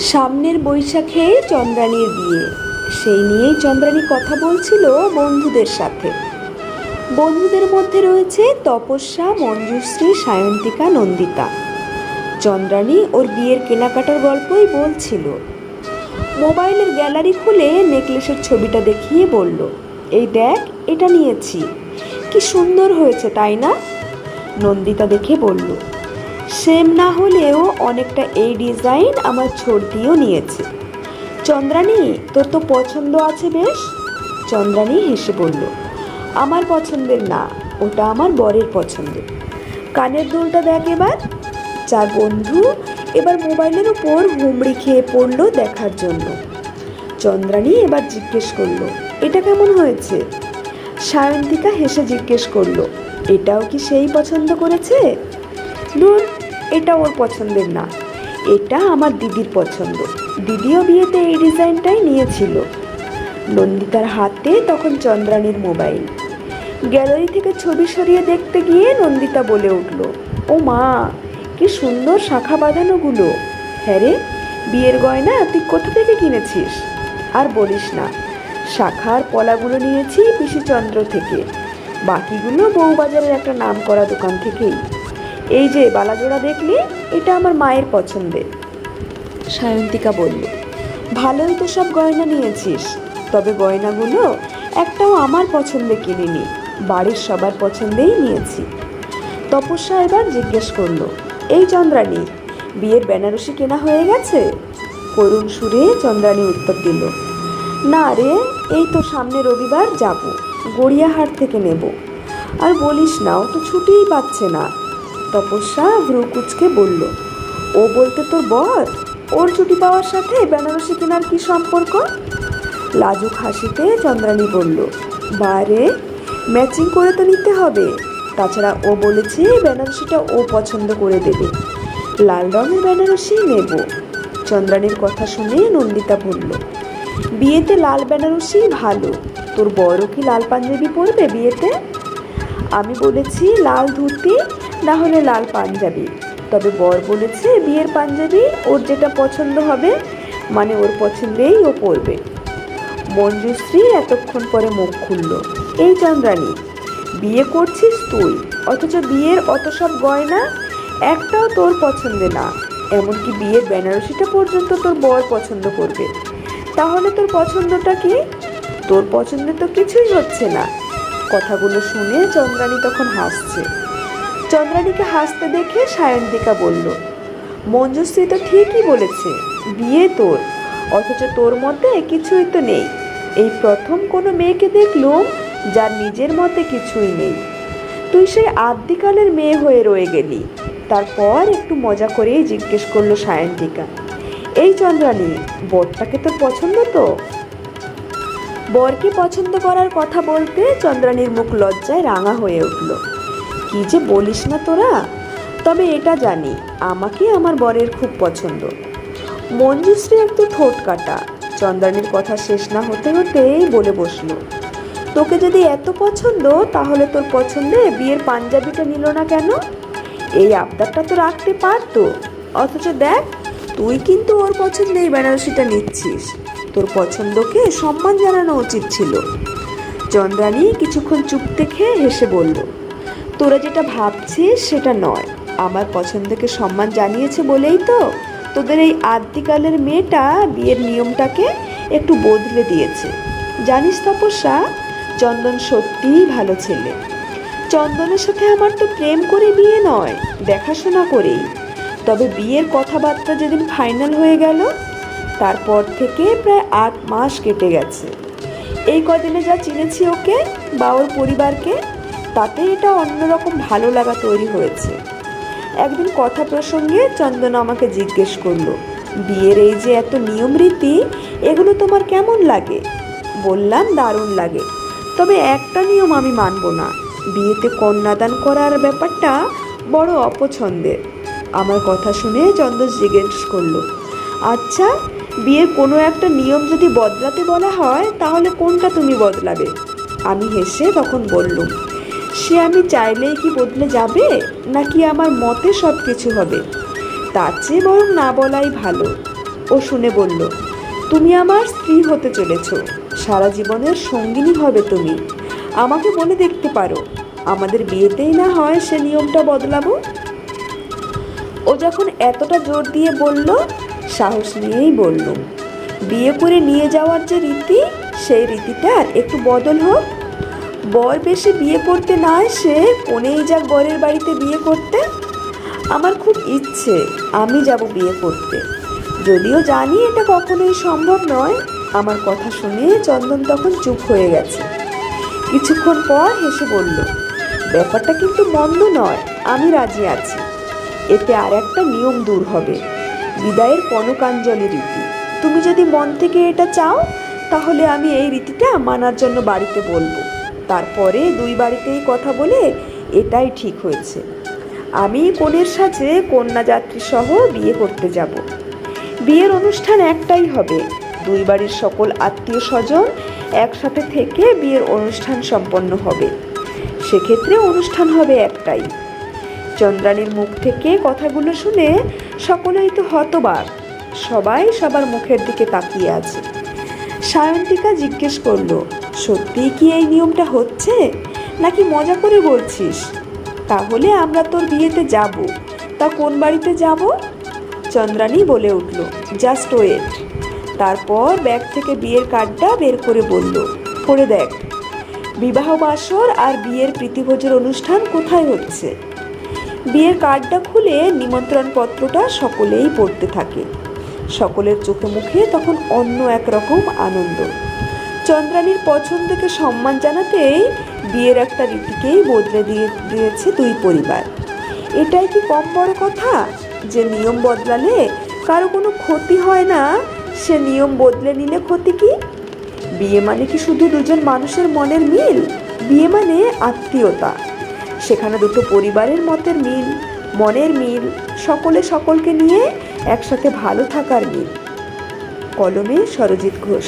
সামনের বৈশাখে চন্দ্রানীর বিয়ে। সেই নিয়েই চন্দ্রানী কথা বলছিল বন্ধুদের সাথে। বন্ধুদের মধ্যে রয়েছে তপস্যা, মঞ্জুশ্রী, সায়ন্তিকা, নন্দিতা। চন্দ্রানী ওর বিয়ের কেনাকাটার গল্পই বলছিল। মোবাইলের গ্যালারি খুলে নেকলেসের ছবিটা দেখিয়ে বলল, এই দেখ, এটা নিয়েছি। কি সুন্দর হয়েছে, তাই না? নন্দিতা দেখে বলল সেম না হলেও অনেকটা এই ডিজাইন আমার ছোট দিয়েও নিয়েছে। চন্দ্রানী, তোর তো পছন্দ আছে বেশ। চন্দ্রানী হেসে বলল, আমার পছন্দের না, ওটা আমার বরের পছন্দের কানের দুলটা দেখ এবার। চার বন্ধু এবার মোবাইলের উপর হুমড়ি খেয়ে পড়ল দেখার জন্য। চন্দ্রানী এবার জিজ্ঞেস করল, এটা কেমন হয়েছে? সায়ন্তিকা হেসে জিজ্ঞেস করল, এটাও কি সেই পছন্দ করেছে? ধুর, এটা ওর পছন্দের না। এটা আমার দিদির পছন্দ। দিদিও বিয়েতে এই ডিজাইনটাই নিয়েছিল। নন্দিতার হাতে তখন চন্দ্রানীর মোবাইল। গ্যালারি থেকে ছবি সরিয়ে দেখতে গিয়ে নন্দিতা বলে উঠল, ও মা, কি সুন্দর শাখা বাঁধানোগুলো। হ্যাঁ রে, বিয়ের গয়না তুই কোথা থেকে কিনেছিস? আর বলিস না, শাখার পলাগুলো নিয়েছি পিসিচন্দ্র থেকে। বাকিগুলো বউবাজারের একটা নাম করা দোকান থেকেই। এই যে বালাজোড়া দেখলি, এটা আমার মায়ের পছন্দের। সায়ন্তিকা বলল, ভালোই তো সব গয়না নিয়েছিস, তবে গয়নাগুলো একটাও আমার পছন্দে কিনিনি, বাড়ির সবার পছন্দেই নিয়েছি। তপস্যা এবার জিজ্ঞেস করল, এই চন্দ্রাণী বিয়ের বেনারসি কেনা হয়ে গেছে? করুণ সুরে চন্দ্রাণী উত্তর দিল, না রে, এই তো সামনে রবিবার যাব, গড়িয়াহাট থেকে নেব। আর বলিস না ও তো ছুটিই পাচ্ছে না। তপস্যা ভ্রুকুচকে বলল, ও বলতে তোর বর? ওর ছুটি পাওয়ার সাথে বেনারসি কেনার কি সম্পর্ক? লাজুক হাসিতে চন্দ্রানী বলল, বারে, ম্যাচিং করে তো নিতে হবে। তাছাড়া ও বলেছে বেনারসিটা ও পছন্দ করে দেবে। লাল রঙের বেনারসি নেব। চন্দ্রানীর কথা শুনে নন্দিতা বলল, বিয়েতে লাল বেনারসি ভালো। তোর বড় কি লাল পাঞ্জাবি পরবে বিয়েতে? আমি বলেছি লাল ধুতি না হলে লাল পাঞ্জাবি। তবে বর বলেছে, বিয়ের পাঞ্জাবি ওর যেটা পছন্দ হবে মানে ওর পছন্দেই ও পরবে। মঞ্জুশ্রী এতক্ষণ পরে মুখ খুলল। এই চন্দ্রানী, বিয়ে করছিস তুই? অথচ বিয়ের অত সব গয়না একটাও তোর পছন্দে না। এমনকি বিয়ের বেনারসিটা পর্যন্ত তোর বর পছন্দ করবে। তাহলে তোর পছন্দটা কি? তোর পছন্দের তো কিছুই হচ্ছে না। কথাগুলো শুনে চন্দ্রানী তখন হাসছে। চন্দ্রানীকে হাসতে দেখে সায়ন্তিকা বলল, মঞ্জুশ্রী তো ঠিকই বলেছে, বিয়ে তোর, অথচ তোর মধ্যে কিছুই তো নেই। এই প্রথম কোনো মেয়েকে দেখলুম যার নিজের মতে কিছুই নেই। তুই সেই আদ্যিকালের মেয়ে হয়ে রয়ে গেলি। তারপর একটু মজা করেই জিজ্ঞেস করল সায়ন্তিকা, এই চন্দ্রানী, বরটাকে তোর পছন্দ তো? বরকে পছন্দ করার কথা বলতে চন্দ্রানীর মুখ লজ্জায় রাঙা হয়ে উঠল। কি যে বলিস না তোরা? তবে এটা জানি, আমাকে আমার বরের খুব পছন্দ। মঞ্জুশ্রী একটু ঠোঁট কাটা, চন্দ্রানীর কথা শেষ না হতে হতেই বলে বসল। তোকে যদি এত পছন্দ, তাহলে তোর পছন্দে বিয়ের পাঞ্জাবিটা নিল না কেন? এই আবদারটা তো রাখতে পারতো। অথচ দেখ, তুই কিন্তু ওর পছন্দে এই বেনারসিটা নিচ্ছিস। তোর পছন্দকে সম্মান জানানো উচিত ছিল। চন্দ্রানী কিছুক্ষণ চুপ থেকে হেসে বলল তোরা যেটা ভাবছিস সেটা নয়। আমার পছন্দকে সম্মান জানিয়েছে বলেই তো তোদের এই আদ্যিকালের মেয়েটা বিয়ের নিয়মটাকে একটু বদলে দিয়েছে। জানিস তপস্যা, চন্দন সত্যিই ভালো ছেলে। চন্দনের সাথে আমার তো প্রেম করে বিয়ে নয়, দেখাশোনা করেই। তবে বিয়ের কথাবার্তা যেদিন ফাইনাল হয়ে গেল, তারপর থেকে প্রায় আট মাস কেটে গেছে। এই কদিনে যা চিনেছি ওকে বা ওর পরিবারকে তাতে এটা অন্যরকম ভালো লাগা তৈরি হয়েছে। একদিন কথা প্রসঙ্গে চন্দন আমাকে জিজ্ঞেস করল, বিয়ের এই যে এত নিয়ম রীতি, এগুলো তোমার কেমন লাগে? বললাম, দারুণ লাগে। তবে একটা নিয়ম আমি মানব না। বিয়েতে কন্যাদান করার ব্যাপারটা বড় অপছন্দের। আমার কথা শুনে চন্দন জিজ্ঞেস করল আচ্ছা বিয়ের কোনো একটা নিয়ম যদি বদলাতে বলা হয়, তাহলে কোনটা তুমি বদলাবে? আমি হেসে তখন বললুম সে আমি চাইলেই কি বদলে যাবে? নাকি আমার মতে সব কিছু হবে? তার চেয়ে বরং না বলাই ভালো। ও শুনে বলল, তুমি আমার স্ত্রী হতে চলেছ। সারা জীবনের সঙ্গিনী হবে তুমি। আমাকে বলে দেখতে পারো। আমাদের বিয়েতেই না হয় সে নিয়মটা বদলাবো? ও যখন এতটা জোর দিয়ে বলল, সাহস নিয়েই বলল, বিয়ে করে নিয়ে যাওয়ার যে রীতি, সেই রীতিটার একটু বদল হোক। বর বেশি বিয়ে করতে না এসে কোনেই যাক বরের বাড়িতে বিয়ে করতে? আমার খুব ইচ্ছে, আমি যাব বিয়ে করতে। যদিও জানি এটা কখনোই সম্ভব নয়, আমার কথা শুনে চন্দন তখন চুপ হয়ে গেছে। কিছুক্ষণ পর হেসে বলল, ব্যাপারটা কিন্তু মন্দ নয়, আমি রাজি আছি। এতে আর একটা নিয়ম দূর হবে। বিদায়ের কনকাঞ্জলি রীতি। তুমি যদি মন থেকে এটা চাও, তাহলে আমি এই রীতিটা মানার জন্য বাড়িতে বলব। তারপরে দুই বাড়িতেই কথা বলে এটাই ঠিক হয়েছে। আমি কনের সাথে কন্যা যাত্রী সহ বিয়ে করতে যাব। বিয়ের অনুষ্ঠান একটাই হবে। দুই বাড়ির সকল আত্মীয় স্বজন একসাথে থেকে বিয়ের অনুষ্ঠান সম্পন্ন হবে। সেক্ষেত্রে অনুষ্ঠান হবে একটাই। চন্দ্রানীর মুখ থেকে কথাগুলো শুনে সকলেই তো হতবাক। সবাই সবার মুখের দিকে তাকিয়ে আছে। সায়ন্তিকা জিজ্ঞেস করল সত্যিই কি এই নিয়মটা হচ্ছে? নাকি মজা করে বলছিস? তাহলে আমরা তোর বিয়েতে যাব। তা কোন বাড়িতে যাব? চন্দ্রানী বলে উঠল, জাস্ট ওয়েট। তারপর ব্যাগ থেকে বিয়ের কার্ডটা বের করে বলল পড়ে দেখ, বিবাহ বাসর আর বিয়ের প্রীতিভোজের অনুষ্ঠান কোথায় হচ্ছে? বিয়ের কার্ডটা খুলে নিমন্ত্রণ পত্রটা সকলেই পড়তে থাকে। সকলের চোখে মুখে তখন অন্য এক রকম আনন্দ। চন্দ্রানীর পছন্দকে সম্মান জানাতেই বিয়ের একটা রীতিকেই বদলে দিয়ে দিয়েছে দুই পরিবার। এটাই কি কম বড় কথা? যে নিয়ম বদলালে কারও কোনো ক্ষতি হয় না, সে নিয়ম বদলে নিলে ক্ষতি কি? বিয়ে মানে কি শুধু দুজন মানুষের মনের মিল? বিয়ে মানে আত্মীয়তা। সেখানে দুটো পরিবারের মতের মিল, মনের মিল, সকলে সকলকে নিয়ে একসাথে ভালো থাকার মিল। কলমে সরজিৎ ঘোষ।